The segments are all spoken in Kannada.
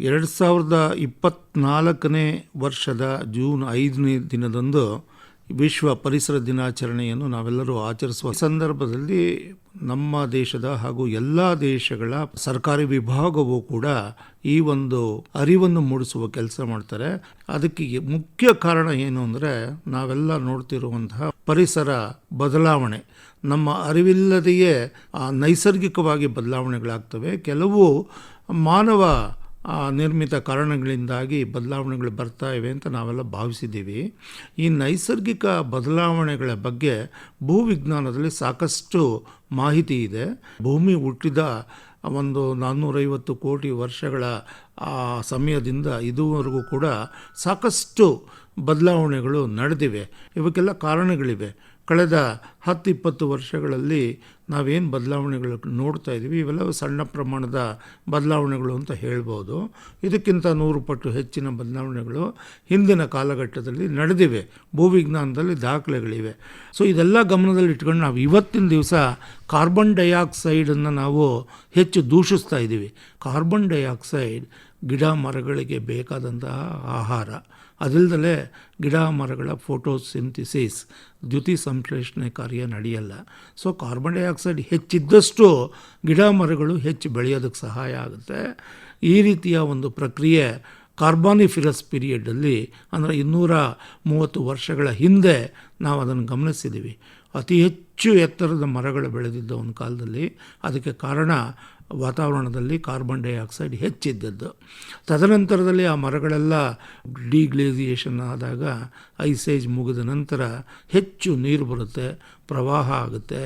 ಎರಡು ಸಾವಿರದ ಇಪ್ಪತ್ನಾಲ್ಕನೇ ವರ್ಷದ ಜೂನ್ ಐದನೇ ದಿನದಂದು ವಿಶ್ವ ಪರಿಸರ ದಿನಾಚರಣೆಯನ್ನು ನಾವೆಲ್ಲರೂ ಆಚರಿಸುವ ಸಂದರ್ಭದಲ್ಲಿ ನಮ್ಮ ದೇಶದ ಹಾಗೂ ಎಲ್ಲ ದೇಶಗಳ ಸರ್ಕಾರಿ ವಿಭಾಗವೂ ಕೂಡ ಈ ಒಂದು ಅರಿವನ್ನು ಮೂಡಿಸುವ ಕೆಲಸ ಮಾಡ್ತಾರೆ. ಅದಕ್ಕೆ ಮುಖ್ಯ ಕಾರಣ ಏನು ಅಂದರೆ ನಾವೆಲ್ಲ ನೋಡ್ತಿರುವಂತಹ ಪರಿಸರ ಬದಲಾವಣೆ. ನಮ್ಮ ಅರಿವಿಲ್ಲದೆಯೇ ನೈಸರ್ಗಿಕವಾಗಿ ಬದಲಾವಣೆಗಳಾಗ್ತವೆ. ಕೆಲವು ಮಾನವ ನಿರ್ಮಿತ ಕಾರಣಗಳಿಂದಾಗಿ ಬದಲಾವಣೆಗಳು ಬರ್ತಾ ಇವೆ ಅಂತ ನಾವೆಲ್ಲ ಭಾವಿಸಿದ್ದೀವಿ. ಈ ನೈಸರ್ಗಿಕ ಬದಲಾವಣೆಗಳ ಬಗ್ಗೆ ಭೂವಿಜ್ಞಾನದಲ್ಲಿ ಸಾಕಷ್ಟು ಮಾಹಿತಿ ಇದೆ. ಭೂಮಿ ಹುಟ್ಟಿದ ಒಂದು ನಾನ್ನೂರೈವತ್ತು ಕೋಟಿ ವರ್ಷಗಳ ಆ ಸಮಯದಿಂದ ಇದುವರೆಗೂ ಕೂಡ ಸಾಕಷ್ಟು ಬದಲಾವಣೆಗಳು ನಡೆದಿವೆ. ಇವಕ್ಕೆಲ್ಲ ಕಾರಣಗಳಿವೆ. ಕಳೆದ ಹತ್ತು ಇಪ್ಪತ್ತು ವರ್ಷಗಳಲ್ಲಿ ನಾವೇನು ಬದಲಾವಣೆಗಳು ನೋಡ್ತಾ ಇದ್ದೀವಿ ಇವೆಲ್ಲ ಸಣ್ಣ ಪ್ರಮಾಣದ ಬದಲಾವಣೆಗಳು ಅಂತ ಹೇಳ್ಬೋದು. ಇದಕ್ಕಿಂತ ನೂರು ಪಟ್ಟು ಹೆಚ್ಚಿನ ಬದಲಾವಣೆಗಳು ಹಿಂದಿನ ಕಾಲಘಟ್ಟದಲ್ಲಿ ನಡೆದಿವೆ. ಭೂವಿಜ್ಞಾನದಲ್ಲಿ ದಾಖಲೆಗಳಿವೆ. ಸೊ ಇದೆಲ್ಲ ಗಮನದಲ್ಲಿ ಇಟ್ಕೊಂಡು ನಾವು ಇವತ್ತಿನ ದಿವಸ ಕಾರ್ಬನ್ ಡೈಆಕ್ಸೈಡನ್ನು ನಾವು ಹೆಚ್ಚು ದೂಷಿಸ್ತಾ ಇದ್ದೀವಿ. ಕಾರ್ಬನ್ ಡೈಆಕ್ಸೈಡ್ ಗಿಡ ಮರಗಳಿಗೆ ಬೇಕಾದಂತಹ ಆಹಾರ. ಅದಿಲ್ಲದಲೇ ಗಿಡ ಮರಗಳ ಫೋಟೋಸಿಂಥಿಸಿಸ್ ದ್ಯುತಿ ಸಂಶ್ಲೇಷಣೆ ಕಾರ್ಯ ನಡೆಯಲ್ಲ. ಸೊ ಕಾರ್ಬನ್ ಡೈಆಕ್ಸೈಡ್ ಹೆಚ್ಚಿದ್ದಷ್ಟು ಗಿಡ ಮರಗಳು ಹೆಚ್ಚು ಬೆಳೆಯೋದಕ್ಕೆ ಸಹಾಯ ಆಗುತ್ತೆ. ಈ ರೀತಿಯ ಒಂದು ಪ್ರಕ್ರಿಯೆ ಕಾರ್ಬಾನಿಫಿರಸ್ ಪೀರಿಯಡಲ್ಲಿ ಅಂದರೆ ಇನ್ನೂರ ಮೂವತ್ತು ವರ್ಷಗಳ ಹಿಂದೆ ನಾವು ಅದನ್ನು ಗಮನಿಸಿದ್ದೀವಿ. ಅತಿ ಹೆಚ್ಚು ಎತ್ತರದ ಮರಗಳು ಬೆಳೆದಿದ್ದ ಒಂದು ಕಾಲದಲ್ಲಿ ಅದಕ್ಕೆ ಕಾರಣ ವಾತಾವರಣದಲ್ಲಿ ಕಾರ್ಬನ್ ಡೈಆಕ್ಸೈಡ್ ಹೆಚ್ಚಿದ್ದದ್ದು. ತದನಂತರದಲ್ಲಿ ಆ ಮರಗಳೆಲ್ಲ ಡಿಗ್ಲೇಸಿಯೇಷನ್ ಆದಾಗ ಐಸೇಜ್ ಮುಗಿದ ನಂತರ ಹೆಚ್ಚು ನೀರು ಬರುತ್ತೆ, ಪ್ರವಾಹ ಆಗುತ್ತೆ,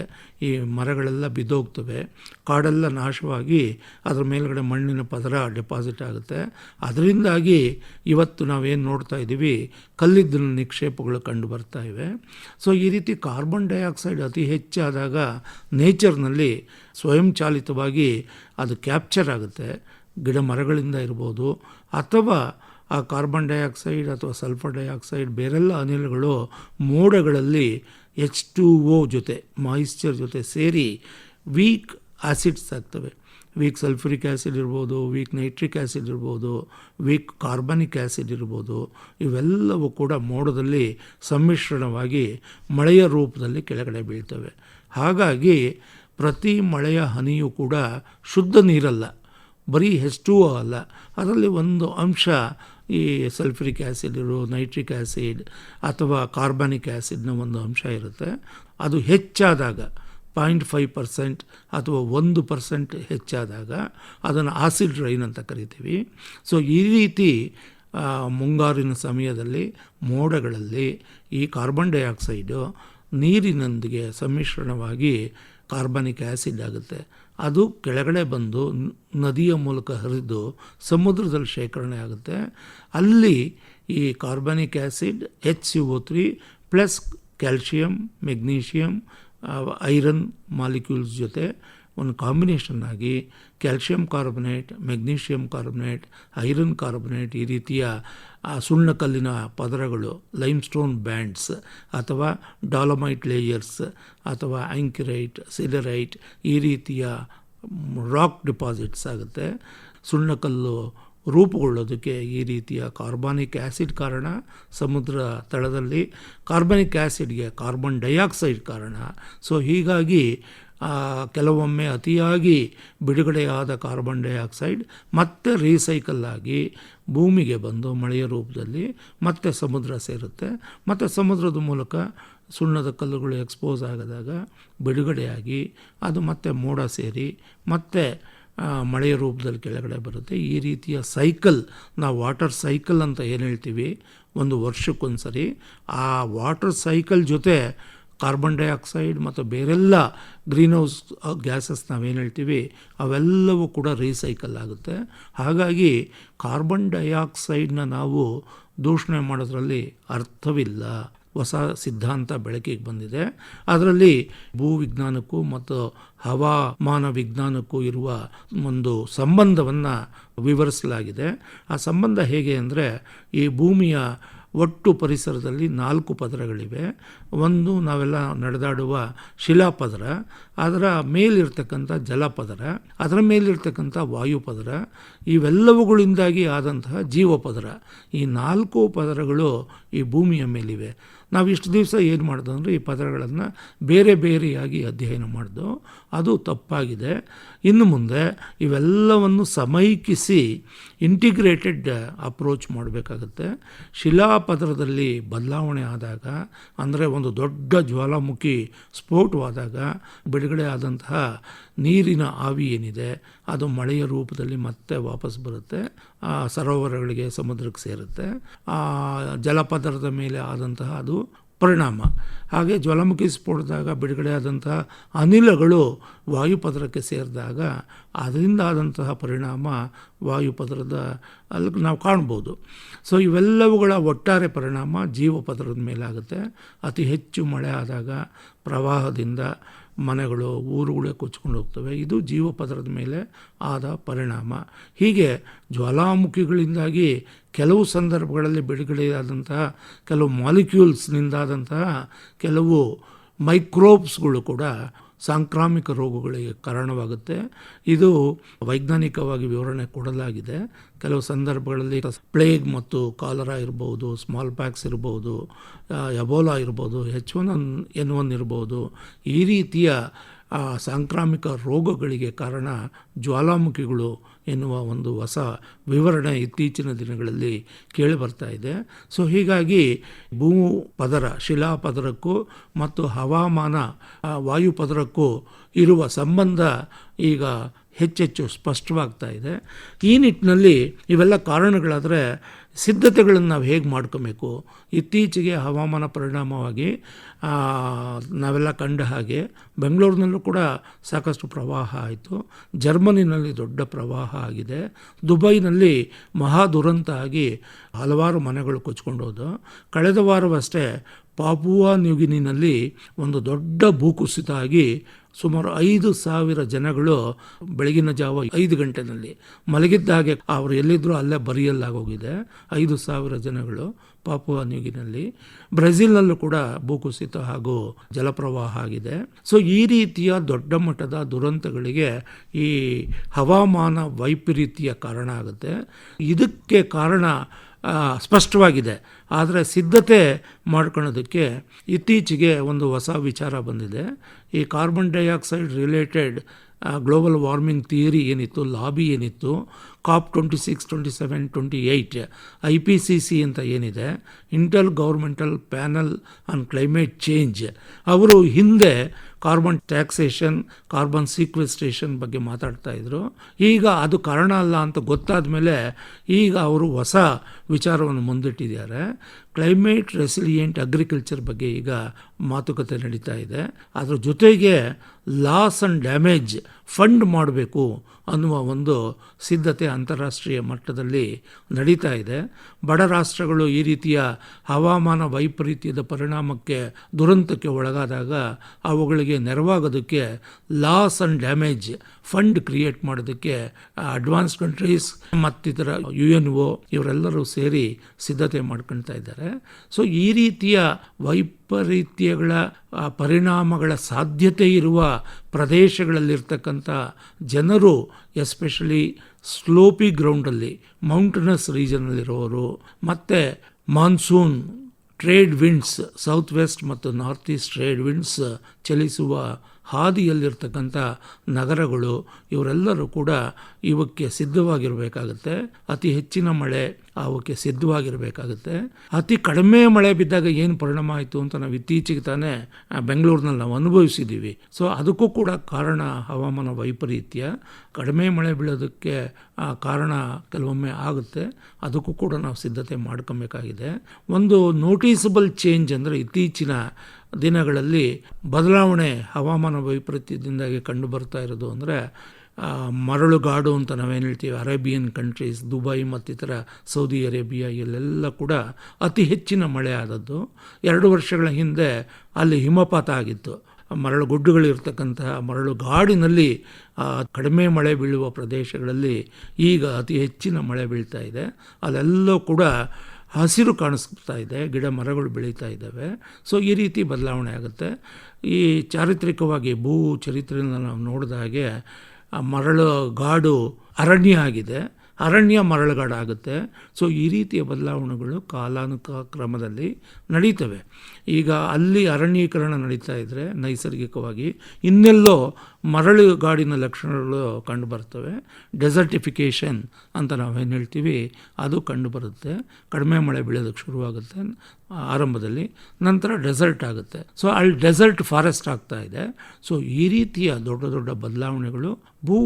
ಈ ಮರಗಳೆಲ್ಲ ಬಿದ್ದೋಗ್ತವೆ. ಕಾಡೆಲ್ಲ ನಾಶವಾಗಿ ಅದರ ಮೇಲ್ಗಡೆ ಮಣ್ಣಿನ ಪದರ ಡೆಪಾಸಿಟ್ ಆಗುತ್ತೆ. ಅದರಿಂದಾಗಿ ಇವತ್ತು ನಾವೇನು ನೋಡ್ತಾ ಇದ್ದೀವಿ ಕಲ್ಲಿದ್ದಲು ನಿಕ್ಷೇಪಗಳು ಕಂಡು ಬರ್ತಾ ಇವೆ. ಸೊ ಈ ರೀತಿ ಕಾರ್ಬನ್ ಡೈಆಕ್ಸೈಡ್ ಅತಿ ಹೆಚ್ಚಾದಾಗ ನೇಚರ್ನಲ್ಲಿ ಸ್ವಯಂಚಾಲಿತವಾಗಿ ಅದು ಕ್ಯಾಪ್ಚರ್ ಆಗುತ್ತೆ. ಗಿಡ ಮರಗಳಿಂದ ಇರ್ಬೋದು ಅಥವಾ ಆ ಕಾರ್ಬನ್ ಡೈಆಕ್ಸೈಡ್ ಅಥವಾ ಸಲ್ಫರ್ ಡೈಆಕ್ಸೈಡ್ ಬೇರೆಲ್ಲ ಅನಿಲಗಳು ಮೋಡಗಳಲ್ಲಿ ಎಚ್ ಟು ಓ ಜೊತೆ ಮಾಯಿಶ್ಚರ್ ಜೊತೆ ಸೇರಿ ವೀಕ್ ಆ್ಯಸಿಡ್ಸ್ ಆಗ್ತವೆ. ವೀಕ್ ಸಲ್ಫುರಿಕ್ ಆ್ಯಸಿಡ್ ಇರ್ಬೋದು ವೀಕ್ ನೈಟ್ರಿಕ್ ಆ್ಯಸಿಡ್ ಇರ್ಬೋದು ವೀಕ್ ಕಾರ್ಬನಿಕ್ ಆ್ಯಸಿಡ್ ಇರ್ಬೋದು, ಇವೆಲ್ಲವೂ ಕೂಡ ಮೋಡದಲ್ಲಿ ಸಮ್ಮಿಶ್ರಣವಾಗಿ ಮಳೆಯ ರೂಪದಲ್ಲಿ ಕೆಳಗಡೆ ಬೀಳ್ತವೆ. ಹಾಗಾಗಿ ಪ್ರತಿ ಮಳೆಯ ಹನಿಯೂ ಕೂಡ ಶುದ್ಧ ನೀರಲ್ಲ, ಬರೀ ಹೆಚ್ಚು ಅಲ್ಲ. ಅದರಲ್ಲಿ ಒಂದು ಅಂಶ ಈ ಸಲ್ಫ್ರಿಕ್ ಆ್ಯಸಿಡ್ ಇರೋ ನೈಟ್ರಿಕ್ ಆ್ಯಸಿಡ್ ಅಥವಾ ಕಾರ್ಬನಿಕ್ ಆ್ಯಸಿಡ್ನ ಒಂದು ಅಂಶ ಇರುತ್ತೆ. ಅದು ಹೆಚ್ಚಾದಾಗ ಪಾಯಿಂಟ್ ಫೈವ್ ಪರ್ಸೆಂಟ್ ಅಥವಾ ಒಂದು ಪರ್ಸೆಂಟ್ ಹೆಚ್ಚಾದಾಗ ಅದನ್ನು ಆಸಿಡ್ ರೈನ್ ಅಂತ ಕರಿತೀವಿ. ಸೊ ಈ ರೀತಿ ಮುಂಗಾರಿನ ಸಮಯದಲ್ಲಿ ಮೋಡಗಳಲ್ಲಿ ಈ ಕಾರ್ಬನ್ ಡೈಆಕ್ಸೈಡು ನೀರಿನೊಂದಿಗೆ ಸಮ್ಮಿಶ್ರಣವಾಗಿ ಕಾರ್ಬನಿಕ್ ಆ್ಯಸಿಡ್ ಆಗುತ್ತೆ. ಅದು ಕೆಳಗಡೆ ಬಂದು ನದಿಯ ಮೂಲಕ ಹರಿದು ಸಮುದ್ರದಲ್ಲಿ ಶೇಖರಣೆ ಆಗುತ್ತೆ. ಅಲ್ಲಿ ಈ carbonic acid H C O three plus calcium magnesium iron molecules ಜೊತೆ ಒಂದು ಕಾಂಬಿನೇಷನ್ ಆಗಿ calcium carbonate magnesium carbonate iron carbonate ಈ ರೀತಿಯ ಸುಣ್ಣಕಲ್ಲಿನ ಪದರಗಳು ಲೈಮ್ಸ್ಟೋನ್ ಬ್ಯಾಂಡ್ಸ್ ಅಥವಾ ಡಾಲಮೈಟ್ ಲೇಯರ್ಸ್ ಅಥವಾ ಆಂಕಿರೈಟ್ ಸಿಲರೈಟ್ ಈ ರೀತಿಯ ರಾಕ್ ಡಿಪಾಸಿಟ್ಸ್ ಆಗುತ್ತೆ. ಸುಣ್ಣಕಲ್ಲು ರೂಪುಗೊಳ್ಳೋದಕ್ಕೆ ಈ ರೀತಿಯ ಕಾರ್ಬಾನಿಕ್ ಆ್ಯಸಿಡ್ ಕಾರಣ, ಸಮುದ್ರ ತಳದಲ್ಲಿ ಕಾರ್ಬನಿಕ್ ಆ್ಯಸಿಡ್ಗೆ ಕಾರ್ಬನ್ ಡೈಆಕ್ಸೈಡ್ ಕಾರಣ. ಸೊ ಹೀಗಾಗಿ ಕೆಲವೊಮ್ಮೆ ಅತಿಯಾಗಿ ಬಿಡುಗಡೆಯಾದ ಕಾರ್ಬನ್ ಡೈಆಕ್ಸೈಡ್ ಮತ್ತೆ ರೀಸೈಕಲ್ ಆಗಿ ಭೂಮಿಗೆ ಬಂದು ಮಳೆಯ ರೂಪದಲ್ಲಿ ಮತ್ತೆ ಸಮುದ್ರ ಸೇರುತ್ತೆ. ಮತ್ತು ಸಮುದ್ರದ ಮೂಲಕ ಸುಣ್ಣದ ಕಲ್ಲುಗಳು ಎಕ್ಸ್ಪೋಸ್ ಆಗದಾಗ ಬಿಡುಗಡೆಯಾಗಿ ಅದು ಮತ್ತೆ ಮೋಡ ಸೇರಿ ಮತ್ತೆ ಮಳೆಯ ರೂಪದಲ್ಲಿ ಕೆಳಗಡೆ ಬರುತ್ತೆ. ಈ ರೀತಿಯ ಸೈಕಲ್ ನಾವು ವಾಟರ್ ಸೈಕಲ್ ಅಂತ ಏನು ಹೇಳ್ತೀವಿ? ಒಂದು ವರ್ಷಕ್ಕೊಂದು ಸರಿ ಆ ವಾಟರ್ ಸೈಕಲ್ ಜೊತೆ ಕಾರ್ಬನ್ ಡೈಆಕ್ಸೈಡ್ ಮತ್ತು ಬೇರೆಲ್ಲ ಗ್ರೀನ್ ಹೌಸ್ ಗ್ಯಾಸಸ್ ನಾವೇನು ಹೇಳ್ತೀವಿ? ಅವೆಲ್ಲವೂ ಕೂಡ ರೀಸೈಕಲ್ ಆಗುತ್ತೆ. ಹಾಗಾಗಿ ಕಾರ್ಬನ್ ಡೈಆಕ್ಸೈಡ್ನ ನಾವು ದೂಷಣೆ ಮಾಡೋದ್ರಲ್ಲಿ ಅರ್ಥವಿಲ್ಲ. ಹೊಸ ಸಿದ್ಧಾಂತ ಬೆಳಕಿಗೆ ಬಂದಿದೆ. ಅದರಲ್ಲಿ ಭೂವಿಜ್ಞಾನಕ್ಕೂ ಮತ್ತು ಹವಾಮಾನ ವಿಜ್ಞಾನಕ್ಕೂ ಇರುವ ಒಂದು ಸಂಬಂಧವನ್ನು ವಿವರಿಸಲಾಗಿದೆ. ಆ ಸಂಬಂಧ ಹೇಗೆ ಅಂದರೆ ಈ ಭೂಮಿಯ ಒಟ್ಟು ಪರಿಸರದಲ್ಲಿ ನಾಲ್ಕು ಪದರಗಳಿವೆ. ಒಂದು ನಾವೆಲ್ಲ ನಡೆದಾಡುವ ಶಿಲಾಪದರ ಅದರ ಮೇಲಿರ್ತಕ್ಕಂಥ ಜಲಪದರ, ಅದರ ಮೇಲಿರ್ತಕ್ಕಂಥ ವಾಯುಪದರ, ಇವೆಲ್ಲವುಗಳಿಂದಾಗಿ ಆದಂತಹ ಜೀವಪದರ. ಈ ನಾಲ್ಕು ಪದರಗಳು ಈ ಭೂಮಿಯ ಮೇಲಿವೆ. ನಾವು ಇಷ್ಟು ದಿವಸ ಏನು ಮಾಡೋದು ಅಂದರೆ ಈ ಪದರಗಳನ್ನು ಬೇರೆ ಬೇರೆಯಾಗಿ ಅಧ್ಯಯನ ಮಾಡಿದ್ದು ಅದು ತಪ್ಪಾಗಿದೆ. ಇನ್ನು ಮುಂದೆ ಇವೆಲ್ಲವನ್ನು ಸಮೈಕಿಸಿ ಇಂಟಿಗ್ರೇಟೆಡ್ ಅಪ್ರೋಚ್ ಮಾಡಬೇಕಾಗುತ್ತೆ. ಶಿಲಾಪದರದಲ್ಲಿ ಬದಲಾವಣೆ ಆದಾಗ, ಅಂದರೆ ಒಂದು ದೊಡ್ಡ ಜ್ವಾಲಾಮುಖಿ ಸ್ಫೋಟವಾದಾಗ ಬಿಡುಗಡೆ ಆದಂತಹ ನೀರಿನ ಆವಿ ಏನಿದೆ, ಅದು ಮಳೆಯ ರೂಪದಲ್ಲಿ ಮತ್ತೆ ವಾಪಸ್ ಬರುತ್ತೆ. ಆ ಸರೋವರಗಳಿಗೆ ಸಮುದ್ರಕ್ಕೆ ಸೇರುತ್ತೆ. ಆ ಜಲಪದರದ ಮೇಲೆ ಆದಂತಹ ಅದು ಪರಿಣಾಮ. ಹಾಗೆ ಜ್ವಾಲಾಮುಖಿ ಸ್ಫೋಟದಾಗ ಬಿಡುಗಡೆ ಆದಂತಹ ಅನಿಲಗಳು ವಾಯುಪದರಕ್ಕೆ ಸೇರಿದಾಗ ಅದರಿಂದ ಆದಂತಹ ಪರಿಣಾಮ ವಾಯುಪದರದ ಅಲ್ಲಿ ನಾವು ಕಾಣ್ಬೋದು. ಸೊ ಇವೆಲ್ಲವುಗಳ ಒಟ್ಟಾರೆ ಪರಿಣಾಮ ಜೀವಪದರದ ಮೇಲಾಗುತ್ತೆ. ಅತಿ ಹೆಚ್ಚು ಮಳೆ ಆದಾಗ ಪ್ರವಾಹದಿಂದ ಮನೆಗಳು, ಊರುಗಳೇ ಕೊಚ್ಕೊಂಡು ಹೋಗ್ತವೆ. ಇದು ಜೀವಪದರದ ಮೇಲೆ ಆದ ಪರಿಣಾಮ. ಹೀಗೆ ಜ್ವಾಲಾಮುಖಿಗಳಿಂದಾಗಿ ಕೆಲವು ಸಂದರ್ಭಗಳಲ್ಲಿ ಬಿಡುಗಡೆಯಾದಂತಹ ಕೆಲವು ಮಾಲಿಕ್ಯೂಲ್ಸ್ನಿಂದಾದಂತಹ ಕೆಲವು ಮೈಕ್ರೋಬ್ಸ್ಗಳು ಕೂಡ ಸಾಂಕ್ರಾಮಿಕ ರೋಗಗಳಿಗೆ ಕಾರಣವಾಗುತ್ತೆ. ಇದು ವೈಜ್ಞಾನಿಕವಾಗಿ ವಿವರಣೆ ಕೊಡಲಾಗಿದೆ. ಕೆಲವು ಸಂದರ್ಭಗಳಲ್ಲಿ ಪ್ಲೇಗ್ ಮತ್ತು ಕಾಲರಾ ಇರ್ಬೋದು, ಸ್ಮಾಲ್ ಪ್ಯಾಕ್ಸ್ ಇರ್ಬೋದು ಎಬೋಲಾ ಇರ್ಬೋದು ಹೆಚ್ ಒನ್ ಎನ್ ಒನ್ ಇರ್ಬೋದು. ಈ ರೀತಿಯ ಸಾಂಕ್ರಾಮಿಕ ರೋಗಗಳಿಗೆ ಕಾರಣ ಜ್ವಾಲಾಮುಖಿಗಳು ಎನ್ನುವ ಒಂದು ಹೊಸ ವಿವರಣೆ ಇತ್ತೀಚಿನ ದಿನಗಳಲ್ಲಿ ಕೇಳಿ ಬರ್ತಾ ಇದೆ. ಸೊ, ಹೀಗಾಗಿ ಭೂ ಪದರ ಶಿಲಾ ಪದರಕ್ಕೂ ಮತ್ತು ಹವಾಮಾನ ವಾಯು ಪದರಕ್ಕೂ ಇರುವ ಸಂಬಂಧ ಈಗ ಹೆಚ್ಚೆಚ್ಚು ಸ್ಪಷ್ಟವಾಗ್ತಾ ಇದೆ. ಈ ನಿಟ್ಟಿನಲ್ಲಿ ಇವೆಲ್ಲ ಕಾರಣಗಳಾದರೆ ಸಿದ್ಧತೆಗಳನ್ನು ನಾವು ಹೇಗೆ ಮಾಡ್ಕೋಬೇಕು? ಇತ್ತೀಚೆಗೆ ಹವಾಮಾನ ಪರಿಣಾಮವಾಗಿ ನಾವೆಲ್ಲ ಕಂಡ ಹಾಗೆ ಬೆಂಗಳೂರಿನಲ್ಲೂ ಕೂಡ ಸಾಕಷ್ಟು ಪ್ರವಾಹ ಆಯಿತು. ಜರ್ಮನಿನಲ್ಲಿ ದೊಡ್ಡ ಪ್ರವಾಹ ಆಗಿದೆ. ದುಬೈನಲ್ಲಿ ಮಹಾ ದುರಂತ ಆಗಿ ಹಲವಾರು ಮನೆಗಳು ಕೊಚ್ಕೊಂಡು ಹೋದು ಕಳೆದ ವಾರವಷ್ಟೇ ಪಾಪುವಾ ನ್ಯೂಗಿನಿನಲ್ಲಿ ಒಂದು ದೊಡ್ಡ ಭೂಕುಸಿತ ಆಗಿ ಸುಮಾರು ಐದು ಸಾವಿರ ಜನಗಳು ಬೆಳಗಿನ ಜಾವ ಐದು ಗಂಟೆನಲ್ಲಿ ಮಲಗಿದ್ದ ಹಾಗೆ ಅವರು ಎಲ್ಲಿದ್ದರೂ ಅಲ್ಲೇ ಬರಿಯಲ್ಲಾಗೋಗಿದೆ. ಐದು ಸಾವಿರ ಜನಗಳು ಪಾಪುವ ನ್ಯೂಗಿನಲ್ಲಿ ಬ್ರೆಜಿಲ್ನಲ್ಲೂ ಕೂಡ ಭೂಕುಸಿತ ಹಾಗೂ ಜಲಪ್ರವಾಹ ಆಗಿದೆ. ಸೊ ಈ ರೀತಿಯ ದೊಡ್ಡ ಮಟ್ಟದ ದುರಂತಗಳಿಗೆ ಈ ಹವಾಮಾನ ವೈಪರೀತ್ಯ ಕಾರಣ ಆಗುತ್ತೆ. ಇದಕ್ಕೆ ಕಾರಣ ಸ್ಪಷ್ಟವಾಗಿದೆ. ಆದರೆ ಸಿದ್ಧತೆ ಮಾಡ್ಕೊಳ್ಳೋದಕ್ಕೆ ಇತ್ತೀಚೆಗೆ ಒಂದು ಹೊಸ ವಿಚಾರ ಬಂದಿದೆ. ಈ carbon dioxide related global warming theory ಏನಿತ್ತು, ಲಾಬಿ ಏನಿತ್ತು COP twenty six twenty seven twenty eight I P C C ಅಂತ ಏನಿದೆ? Intergovernmental panel on climate change ಅವರು ಹಿಂದೆ ಕಾರ್ಬನ್ ಟ್ಯಾಕ್ಸೇಷನ್ ಕಾರ್ಬನ್ ಸೀಕ್ವೆಸ್ಟ್ರೇಷನ್ ಬಗ್ಗೆ ಮಾತಾಡ್ತಾ ಇದ್ರು. ಈಗ ಅದು ಕಾರಣ ಅಲ್ಲ ಅಂತ ಗೊತ್ತಾದ ಮೇಲೆ ಈಗ ಅವರು ಹೊಸ ವಿಚಾರವನ್ನು ಮುಂದಿಟ್ಟಿದ್ದಾರೆ. ಕ್ಲೈಮೇಟ್ ರೆಸಿಲಿಯೆಂಟ್ ಅಗ್ರಿಕಲ್ಚರ್ ಬಗ್ಗೆ ಈಗ ಮಾತುಕತೆ ನಡೀತಾ ಇದೆ. ಅದರ ಜೊತೆಗೆ ಲಾಸ್ ಆ್ಯಂಡ್ ಡ್ಯಾಮೇಜ್ ಫಂಡ್ ಮಾಡಬೇಕು ಅನ್ನುವ ಒಂದು ಸಿದ್ಧತೆ ಅಂತಾರಾಷ್ಟ್ರೀಯ ಮಟ್ಟದಲ್ಲಿ ನಡೀತಾ ಇದೆ. ಬಡ ರಾಷ್ಟ್ರಗಳು ಈ ರೀತಿಯ ಹವಾಮಾನ ವೈಪರೀತ್ಯದ ಪರಿಣಾಮಕ್ಕೆ ದುರಂತಕ್ಕೆ ಒಳಗಾದಾಗ ಅವುಗಳಿಗೆ ನೆರವಾಗೋದಕ್ಕೆ loss and damage fund create ಮಾಡೋದಕ್ಕೆ ಅಡ್ವಾನ್ಸ್ ಕಂಟ್ರೀಸ್ ಮತ್ತಿತರ ಯು ಎನ್ ಒ ಇವರೆಲ್ಲರೂ ಸೇರಿ ಸಿದ್ಧತೆ ಮಾಡ್ಕೊಳ್ತಾ ಇದ್ದಾರೆ. ಸೊ ಈ ರೀತಿಯ ವೈಪರೀತ್ಯಗಳ ಆ, ಪರಿಣಾಮಗಳ ಸಾಧ್ಯತೆ ಇರುವ ಪ್ರದೇಶಗಳಲ್ಲಿರ್ತಕ್ಕಂಥ ಜನರು ಎಸ್ಪೆಷಲಿ ಸ್ಲೋಪಿ ಗ್ರೌಂಡಲ್ಲಿ ಮೌಂಟನಸ್ ರೀಜನಲ್ಲಿರೋರು ಮತ್ತು monsoon trade winds south west ಮತ್ತು ನಾರ್ತ್ ಈಸ್ಟ್ ಟ್ರೇಡ್ ವಿಂಡ್ಸ್ ಚಲಿಸುವ ಹಾದಿಯಲ್ಲಿರ್ತಕ್ಕಂಥ ನಗರಗಳು ಇವರೆಲ್ಲರೂ ಕೂಡ ಇವಕ್ಕೆ ಸಿದ್ಧವಾಗಿರಬೇಕಾಗುತ್ತೆ. ಅತಿ ಹೆಚ್ಚಿನ ಮಳೆ ಅವಕ್ಕೆ ಸಿದ್ಧವಾಗಿರಬೇಕಾಗುತ್ತೆ. ಅತಿ ಕಡಿಮೆ ಮಳೆ ಬಿದ್ದಾಗ ಏನು ಪರಿಣಾಮ ಆಯಿತು ಅಂತ ನಾವು ಇತ್ತೀಚೆಗೆ ತಾನೇ ಬೆಂಗಳೂರಿನಲ್ಲಿ ನಾವು ಅನುಭವಿಸಿದ್ದೀವಿ. ಸೊ ಅದಕ್ಕೂ ಕೂಡ ಕಾರಣ ಹವಾಮಾನ ವೈಪರೀತ್ಯ. ಕಡಿಮೆ ಮಳೆ ಬೀಳೋದಕ್ಕೆ ಕಾರಣ ಕೆಲವೊಮ್ಮೆ ಆಗುತ್ತೆ. ಅದಕ್ಕೂ ಕೂಡ ನಾವು ಸಿದ್ಧತೆ ಮಾಡ್ಕೊಬೇಕಾಗಿದೆ. ಒಂದು ನೋಟಿಸಬಲ್ ಚೇಂಜ್ ಅಂದರೆ ಇತ್ತೀಚಿನ ದಿನಗಳಲ್ಲಿ ಬದಲಾವಣೆ ಹವಾಮಾನ ವೈಪರೀತ್ಯದಿಂದಾಗಿ ಕಂಡು ಬರ್ತಾ ಇರೋದು ಅಂದರೆ ಮರಳುಗಾಡು ಅಂತ ನಾವೇನು ಹೇಳ್ತೀವಿ? ಅರೇಬಿಯನ್ ಕಂಟ್ರೀಸ್ ದುಬೈ ಮತ್ತಿತರ ಸೌದಿ ಅರೇಬಿಯಾ, ಇಲ್ಲೆಲ್ಲ ಕೂಡ ಅತಿ ಹೆಚ್ಚಿನ ಮಳೆ ಆದದ್ದು. ಎರಡು ವರ್ಷಗಳ ಹಿಂದೆ ಅಲ್ಲಿ ಹಿಮಪಾತ ಆಗಿತ್ತು. ಮರಳು ಗುಡ್ಡುಗಳಿರ್ತಕ್ಕಂತಹ ಮರಳು ಗಾಡಿನಲ್ಲಿ ಕಡಿಮೆ ಮಳೆ ಬೀಳುವ ಪ್ರದೇಶಗಳಲ್ಲಿ ಈಗ ಅತಿ ಹೆಚ್ಚಿನ ಮಳೆ ಬೀಳ್ತಾ ಇದೆ. ಅಲ್ಲೆಲ್ಲೂ ಕೂಡ ಹಸಿರು ಕಾಣಿಸ್ತಾ ಇದೆ, ಗಿಡ ಮರಗಳು ಬೆಳೀತಾ ಇದ್ದಾವೆ. ಸೊ, ಈ ರೀತಿ ಬದಲಾವಣೆ ಆಗುತ್ತೆ. ಈ ಚಾರಿತ್ರಿಕವಾಗಿ ಭೂ ಚರಿತ್ರೆಯನ್ನು ನಾವು ನೋಡಿದ ಹಾಗೆ ಆ ಮರಳು ಗಾಡು ಅರಣ್ಯ ಆಗಿದೆ. ಅರಣ್ಯ ಮರಳುಗಾಡಾಗುತ್ತೆ. ಸೊ ಈ ರೀತಿಯ ಬದಲಾವಣೆಗಳು ಕಾಲಾನುಕ್ರಮದಲ್ಲಿ ನಡೀತವೆ. ಈಗ ಅಲ್ಲಿ ಅರಣ್ಯೀಕರಣ ನಡೀತಾ ಇದ್ದರೆ ನೈಸರ್ಗಿಕವಾಗಿ ಇನ್ನೆಲ್ಲೋ ಮರಳು ಗಾಡಿನ ಲಕ್ಷಣಗಳು ಕಂಡುಬರ್ತವೆ. ಡೆಸರ್ಟಿಫಿಕೇಷನ್ ಅಂತ ನಾವೇನು ಹೇಳ್ತೀವಿ, ಅದು ಕಂಡುಬರುತ್ತೆ. ಕಡಿಮೆ ಮಳೆ ಬೀಳೋದಕ್ಕೆ ಶುರುವಾಗುತ್ತೆ. ಆರಂಭದಲ್ಲಿ ನಂತರ ಡೆಸರ್ಟ್ ಆಗುತ್ತೆ. ಸೊ ಅಲ್ಲಿ ಡೆಸರ್ಟ್ ಫಾರೆಸ್ಟ್ ಆಗ್ತಾ ಇದೆ. ಸೊ ಈ ರೀತಿಯ ದೊಡ್ಡ ದೊಡ್ಡ ಬದಲಾವಣೆಗಳು ಭೂ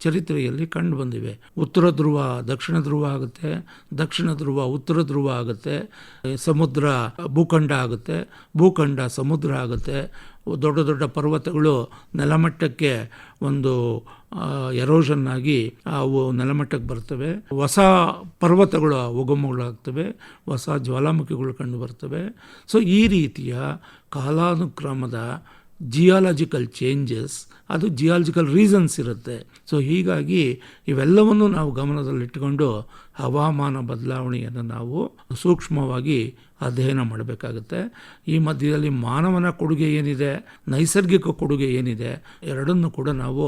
ಚರಿತ್ರೆಯಲ್ಲಿ ಕಂಡು ಬಂದಿವೆ. ಉತ್ತರ ಧ್ರುವ, ದಕ್ಷಿಣ ಧ್ರುವ ಆಗುತ್ತೆ. ದಕ್ಷಿಣ ಧ್ರುವ, ಉತ್ತರ ಧ್ರುವ ಆಗುತ್ತೆ. ಸಮುದ್ರ ಭೂಖಂಡ ಆಗುತ್ತೆ. ಭೂಖಂಡ ಸಮುದ್ರ ಆಗುತ್ತೆ. ದೊಡ್ಡ ದೊಡ್ಡ ಪರ್ವತಗಳು ನೆಲಮಟ್ಟಕ್ಕೆ ಒಂದು ಎರೋಷನ್ ಆಗಿ ಅವು ನೆಲಮಟ್ಟಕ್ಕೆ ಬರ್ತವೆ. ಹೊಸ ಪರ್ವತಗಳು ಉಗಮಗಳಾಗ್ತವೆ. ಹೊಸ ಜ್ವಾಲಾಮುಖಿಗಳು ಕಂಡು ಬರ್ತವೆ. ಸೊ ಈ ರೀತಿಯ ಕಾಲಾನುಕ್ರಮದ ಜಿಯಾಲಜಿಕಲ್ ಚೇಂಜಸ್ ಅದು ಜಿಯಾಲಜಿಕಲ್ ರೀಸನ್ಸ್ ಇರುತ್ತೆ. ಸೊ ಹೀಗಾಗಿ ಇವೆಲ್ಲವನ್ನು ನಾವು ಗಮನದಲ್ಲಿಟ್ಟುಕೊಂಡು ಹವಾಮಾನ ಬದಲಾವಣೆಯನ್ನು ನಾವು ಸೂಕ್ಷ್ಮವಾಗಿ ಅಧ್ಯಯನ ಮಾಡಬೇಕಾಗುತ್ತೆ. ಈ ಮಧ್ಯದಲ್ಲಿ ಮಾನವನ ಕೊಡುಗೆ ಏನಿದೆ, ನೈಸರ್ಗಿಕ ಕೊಡುಗೆ ಏನಿದೆ, ಎರಡನ್ನು ಕೂಡ ನಾವು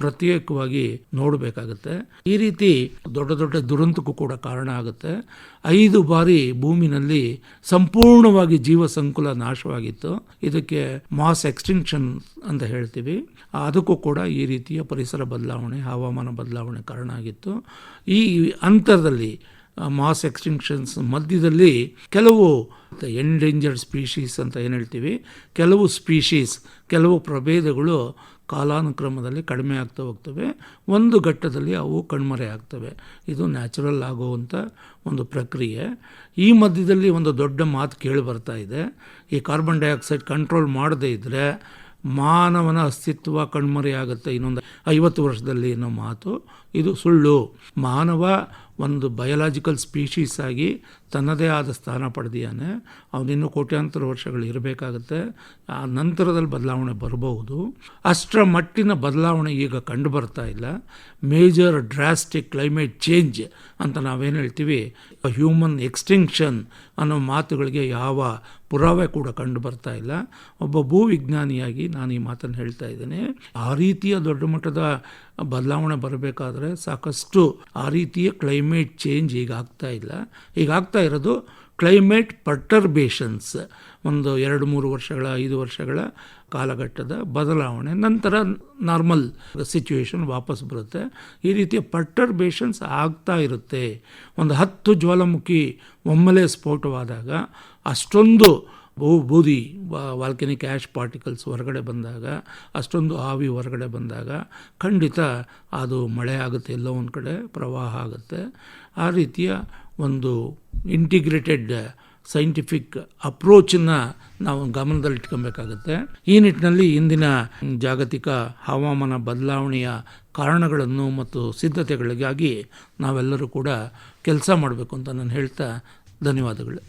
ಪ್ರತ್ಯೇಕವಾಗಿ ನೋಡಬೇಕಾಗುತ್ತೆ. ಈ ರೀತಿ ದೊಡ್ಡ ದೊಡ್ಡ ದುರಂತಕ್ಕೂ ಕೂಡ ಕಾರಣ ಆಗುತ್ತೆ. ಐದು ಬಾರಿ ಭೂಮಿನಲ್ಲಿ ಸಂಪೂರ್ಣವಾಗಿ ಜೀವ ಸಂಕುಲ ನಾಶವಾಗಿತ್ತು. ಇದಕ್ಕೆ ಮಾಸ್ ಎಕ್ಸ್ಟಿಂಕ್ಷನ್ ಅಂತ ಹೇಳ್ತೀವಿ. ಅದಕ್ಕೂ ಕೂಡ ಈ ರೀತಿಯ ಪರಿಸರ ಬದಲಾವಣೆ, ಹವಾಮಾನ ಬದಲಾವಣೆ ಕಾರಣ ಆಗಿತ್ತು. ಈ ಅಂತರದಲ್ಲಿ ಮಾಸ್ ಎಕ್ಸ್ಟಿಂಕ್ಷನ್ಸ್ ಮಧ್ಯದಲ್ಲಿ ಕೆಲವು ಎಂಡೇಂಜರ್ಡ್ ಸ್ಪೀಶೀಸ್ ಅಂತ ಏನು ಹೇಳ್ತೀವಿ, ಕೆಲವು ಸ್ಪೀಶೀಸ್ ಕೆಲವು ಪ್ರಭೇದಗಳು ಕಾಲಾನುಕ್ರಮದಲ್ಲಿ ಕಡಿಮೆ ಆಗ್ತಾ ಹೋಗ್ತವೆ. ಒಂದು ಘಟ್ಟದಲ್ಲಿ ಅವು ಕಣ್ಮರೆ ಆಗ್ತವೆ. ಇದು ನ್ಯಾಚುರಲ್ ಆಗುವಂಥ ಒಂದು ಪ್ರಕ್ರಿಯೆ. ಈ ಮಧ್ಯದಲ್ಲಿ ಒಂದು ದೊಡ್ಡ ಮಾತು ಕೇಳಿ ಬರ್ತಾ ಇದೆ. ಈ ಕಾರ್ಬನ್ ಡೈಆಕ್ಸೈಡ್ ಕಂಟ್ರೋಲ್ ಮಾಡದೇ ಇದ್ದರೆ ಮಾನವನ ಅಸ್ತಿತ್ವ ಕಣ್ಮರೆಯಾಗುತ್ತೆ. ಇನ್ನೊಂದು ಐವತ್ತು ವರ್ಷದಲ್ಲಿ ಅನ್ನೋ ಮಾತು ಇದು ಸುಳ್ಳು. ಮಾನವ ಒಂದು ಬಯಲಾಜಿಕಲ್ ಸ್ಪೀಷೀಸ್ ಆಗಿ ತನ್ನದೇ ಆದ ಸ್ಥಾನ ಪಡೆದಿಯಾನೆ ಅವನಿನ್ನೂ ಕೋಟ್ಯಾಂತರ ವರ್ಷಗಳು ಇರಬೇಕಾಗತ್ತೆ. ಆ ನಂತರದಲ್ಲಿ ಬದಲಾವಣೆ ಬರಬಹುದು. ಅಷ್ಟರ ಮಟ್ಟಿನ ಬದಲಾವಣೆ ಈಗ ಕಂಡು ಬರ್ತಾ ಇಲ್ಲ. ಮೇಜರ್ ಡ್ರಾಸ್ಟಿಕ್ ಕ್ಲೈಮೇಟ್ ಚೇಂಜ್ ಅಂತ ನಾವೇನು ಹೇಳ್ತೀವಿ? ಹ್ಯೂಮನ್ ಎಕ್ಸ್ಟಿಂಕ್ಷನ್ ಅನ್ನೋ ಮಾತುಗಳಿಗೆ ಯಾವ ಪುರಾವೆ ಕೂಡ ಕಂಡು ಬರ್ತಾ ಇಲ್ಲ. ಒಬ್ಬ ಭೂವಿಜ್ಞಾನಿಯಾಗಿ ನಾನು ಈ ಮಾತನ್ನು ಹೇಳ್ತಾ ಇದ್ದೇನೆ. ಆ ರೀತಿಯ ದೊಡ್ಡ ಮಟ್ಟದ ಬದಲಾವಣೆ ಬರಬೇಕಾದ್ರೆ ಸಾಕಷ್ಟು ಆ ರೀತಿಯ ಕ್ಲೈಮೇಟ್ ಚೇಂಜ್ ಈಗ ಆಗ್ತಾ ಇಲ್ಲ. ಈಗ ಆಗ್ತಾ ಇರೋದು ಕ್ಲೈಮೇಟ್ ಪರ್ಟರ್ಬೇಷನ್ಸ್ ಒಂದು ಎರಡು ಮೂರು ವರ್ಷಗಳ, ಐದು ವರ್ಷಗಳ ಕಾಲಘಟ್ಟದ ಬದಲಾವಣೆ. ನಂತರ ನಾರ್ಮಲ್ ಸಿಚುವೇಶನ್ ವಾಪಸ್ ಬರುತ್ತೆ. ಈ ರೀತಿಯ ಪರ್ಟರ್ಬೇಷನ್ಸ್ ಆಗ್ತಾ ಇರುತ್ತೆ. ಒಂದು ಹತ್ತು ಜ್ವಾಲಾಮುಖಿ ಒಮ್ಮೆಲೆ ಸ್ಫೋಟವಾದಾಗ ಅಷ್ಟೊಂದು ಭೂ ಬೂದಿ ವಾಲ್ಕೆನಿಕ್ ಆ್ಯಶ್ ಪಾರ್ಟಿಕಲ್ಸ್ ಹೊರಗಡೆ ಬಂದಾಗ, ಅಷ್ಟೊಂದು ಆವಿ ಹೊರಗಡೆ ಬಂದಾಗ ಖಂಡಿತ ಅದು ಮಳೆ ಆಗುತ್ತೆ, ಎಲ್ಲೋ ಒಂದು ಕಡೆ ಪ್ರವಾಹ ಆಗುತ್ತೆ. ಆ ರೀತಿಯ ಒಂದು ಇಂಟಿಗ್ರೇಟೆಡ್ ಸೈಂಟಿಫಿಕ್ ಅಪ್ರೋಚನ್ನು ನಾವು ಗಮನದಲ್ಲಿಟ್ಕೊಬೇಕಾಗುತ್ತೆ ಈ ನಿಟ್ಟಿನಲ್ಲಿ ಇಂದಿನ ಜಾಗತಿಕ ಹವಾಮಾನ ಬದಲಾವಣೆಯ ಕಾರಣಗಳನ್ನು ಮತ್ತು ಸಿದ್ಧತೆಗಳಿಗಾಗಿ ನಾವೆಲ್ಲರೂ ಕೂಡ ಕೆಲಸ ಮಾಡಬೇಕು ಅಂತ ನಾನು ಹೇಳ್ತಾ ಧನ್ಯವಾದಗಳು.